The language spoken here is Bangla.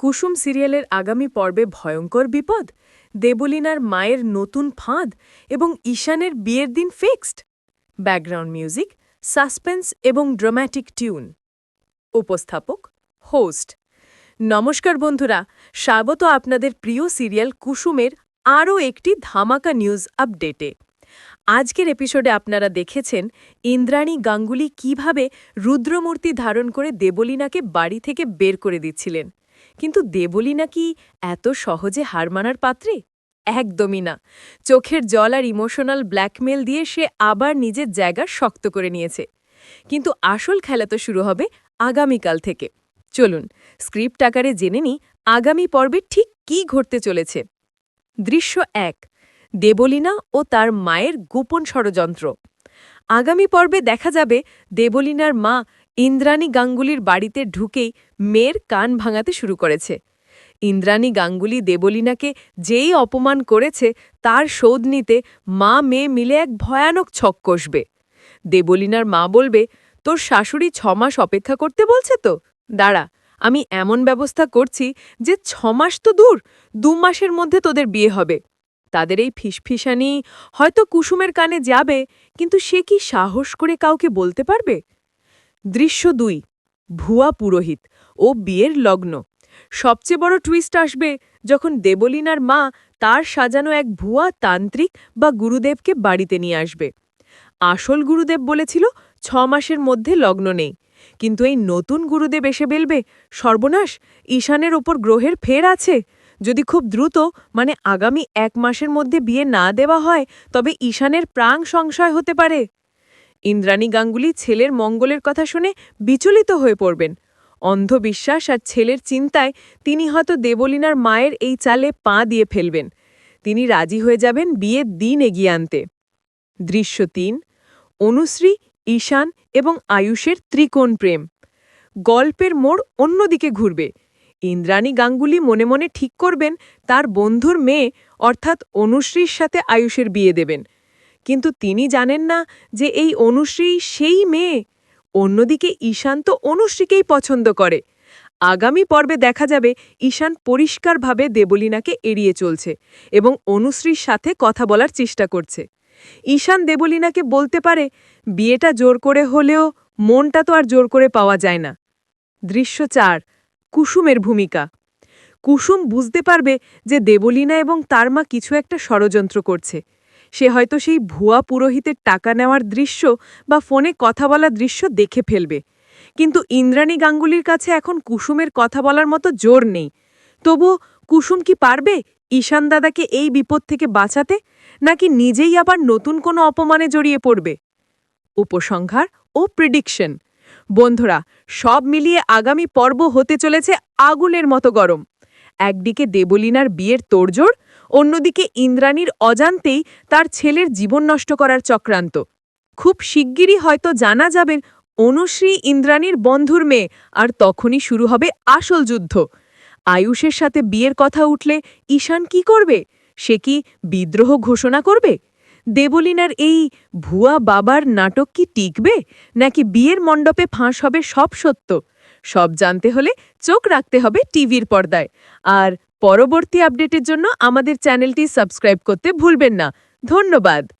কুসুম সিরিয়ালের আগামী পর্বে ভয়ঙ্কর বিপদ, দেবলিনার মায়ের নতুন ফাঁদ এবং ঈশানের বিয়ের দিন ফিক্সড। ব্যাকগ্রাউন্ড মিউজিক, সাসপেন্স এবং ড্রামাটিক টিউন। উপস্থাপক, হোস্ট। নমস্কার বন্ধুরা, স্বাগত আপনাদের প্রিয় সিরিয়াল কুসুমের আরও একটি ধামাকা নিউজ আপডেটে। আজকের এপিসোডে আপনারা দেখেছেন ইন্দ্রাণী গাঙ্গুলি কীভাবে রুদ্রমূর্তি ধারণ করে দেবলীনাকে বাড়ি থেকে বের করে দিচ্ছিলেন। কিন্তু দেবলীনা কি এত সহজে হার মানার পাত্রে? একদমই না। চোখের জল আর ইমোশনাল ব্ল্যাকমেল দিয়ে সে আবার নিজের জায়গা শক্ত করে নিয়েছে। কিন্তু আসল খেলা তো শুরু হবে আগামীকাল থেকে। চলুন, স্ক্রিপ্ট আকারে জেনে নিই আগামী পর্বে ঠিক কী ঘটতে চলেছে। দৃশ্য এক দেবলীনা ও তার মায়ের গোপন ষড়যন্ত্র। আগামী পর্বে দেখা যাবে দেবলীনার মা ইন্দ্রাণী গাঙ্গুলির বাড়িতে ঢুকেই মেয়ের কান ভাঙাতে শুরু করেছে। ইন্দ্রাণী গাঙ্গুলি দেবলীনাকে যেই অপমান করেছে, তার শোধ নিতে মা মেয়ে মিলে এক ভয়ানক ছক কষবে। দেবলীনার মা বলবে, তোর শাশুড়ি ছমাস অপেক্ষা করতে বলছে তো? দাঁড়া, আমি এমন ব্যবস্থা করছি যে ছমাস তো দূর, দু মাসের মধ্যে তোদের বিয়ে হবে। তাদের এই ফিসফিসানি হয়তো কুসুমের কানে যাবে, কিন্তু সে কি সাহস করে কাউকে বলতে পারবে? দৃশ্য দুই, ভুয়া পুরোহিত ও বিয়ের লগ্ন। সবচেয়ে বড় টুইস্ট আসবে যখন দেবলিনার মা তার সাজানো এক ভুয়া তান্ত্রিক বা গুরুদেবকে বাড়িতে নিয়ে আসবে। আসল গুরুদেব বলেছিল, ছ মাসের মধ্যে লগ্ন নেই। কিন্তু এই নতুন গুরুদেব এসে বেলবে, সর্বনাশ, ঈশানের ওপর গ্রহের ফের আছে। যদি খুব দ্রুত মানে আগামী এক মাসের মধ্যে বিয়ে না দেওয়া হয়, তবে ঈশানের প্রাং সংশয় হতে পারে। ইন্দ্রাণী গাঙ্গুলি ছেলের মঙ্গলের কথা শুনে বিচলিত হয়ে পড়বেন। অন্ধবিশ্বাস আর ছেলের চিন্তায় তিনি হয়তো দেবলীনার মায়ের এই চালে পা দিয়ে ফেলবেন। তিনি রাজি হয়ে যাবেন বিয়ের দিন এগিয়ে আনতে। দৃশ্য তিন, অনুশ্রী, ঈশান এবং আয়ুষের ত্রিকোণ প্রেম। গল্পের মোড় অন্যদিকে ঘুরবে। ইন্দ্রাণী গাঙ্গুলি মনে মনে ঠিক করবেন, তার বন্ধুর মেয়ে, অর্থাৎ অনুশ্রীর সাথে আয়ুষের বিয়ে দেবেন। কিন্তু তিনি জানেন না যে এই অনুশ্রী সেই মেয়ে। অন্যদিকে ঈশান তো অনুশ্রীকেই পছন্দ করে। আগামী পর্বে দেখা যাবে ঈশান পরিষ্কারভাবে দেবলীনাকে এড়িয়ে চলছে এবং অনুশ্রীর সাথে কথা বলার চেষ্টা করছে। ঈশান দেবলীনাকে বলতে পারে, বিয়েটা জোর করে হলেও মনটা তো আর জোর করে পাওয়া যায় না। দৃশ্য চার কুসুমের ভূমিকা। কুসুম বুঝতে পারবে যে দেবলীনা এবং তার মা কিছু একটা ষড়যন্ত্র করছে। সে হয়তো সেই ভুয়া পুরোহিতের টাকা নেওয়ার দৃশ্য বা ফোনে কথা বলার দৃশ্য দেখে ফেলবে। কিন্তু ইন্দ্রাণী গাঙ্গুলির কাছে এখন কুসুমের কথা বলার মতো জোর নেই। তবু কুসুম কি পারবে ঈশান দাদাকে এই বিপদ থেকে বাঁচাতে, নাকি নিজেই আবার নতুন কোনো অপমানে জড়িয়ে পড়বে? উপসংহার ও প্রিডিকশন বন্ধুরা, সব মিলিয়ে আগামী পর্ব হতে চলেছে আগুনের মতো গরম। একদিকে দেবলীনার বিয়ের তোড়জোড়, অন্যদিকে ইন্দ্রাণীর অজান্তেই তার ছেলের জীবন নষ্ট করার চক্রান্ত। খুব শিগগিরই হয়তো জানা যাবেন অনুশ্রী ইন্দ্রাণীর বন্ধুর মেয়ে, আর তখনই শুরু হবে আসল যুদ্ধ। আয়ুষের সাথে বিয়ের কথা উঠলে ঈশান কি করবে? সে কি বিদ্রোহ ঘোষণা করবে? দেবলীনার এই ভুয়া বাবার নাটক কি টিকবে? নাকি বিয়ের মণ্ডপে ফাঁস হবে সব সত্য? সব জানতে হলে চোখ রাখতে হবে টিভির পর্দায়। আর পরবর্তী আপডেটের জন্য আমাদের চ্যানেলটি সাবস্ক্রাইব করতে ভুলবেন না। ধন্যবাদ।